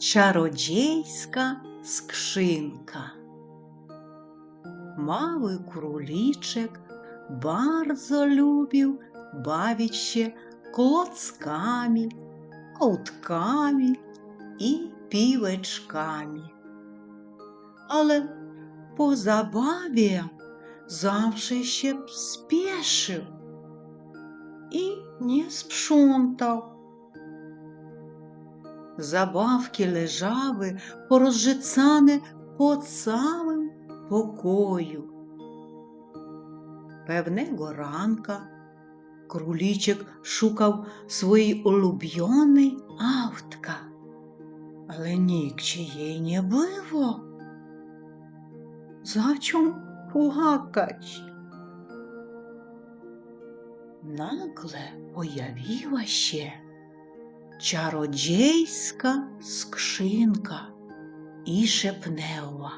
чародійська скшинка. Мави крулічек, барзо любив бавіще клоцками, кутками і півечками. Але по забаві завжди ще спішив і не спшунтав забавки лежави, порозжицане под самим покою. Певного ранка крулічик шукав свої улюблений автка, але нікчиєй не було. Зачем плакать? Нагле появила ще чародійська скшинка і шепнева.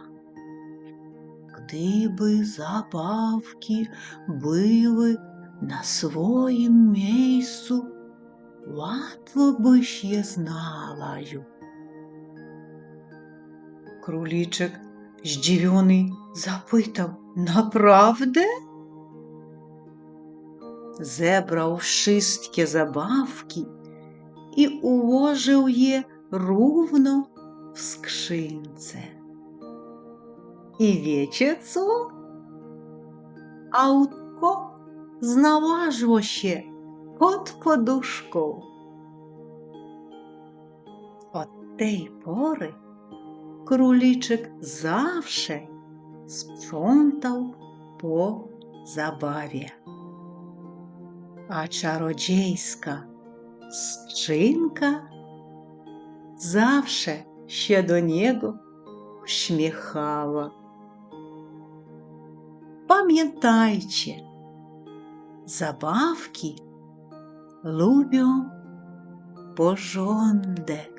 Гдиби забавки били на своїм місцю, латво би ж я зналаю. Крулічик зdziwioний запитав Направде? Зебрав шистке забавки і уложив є równo w skrzynce. I wiecie co? Autko znalazło się pod poduszką. Od tej pory króliczek zawsze sprzątał po zabawie. A czarodziejska Szczynka zawsze się do niego uśmiechała. Pamiętajcie, zabawki lubią porządek.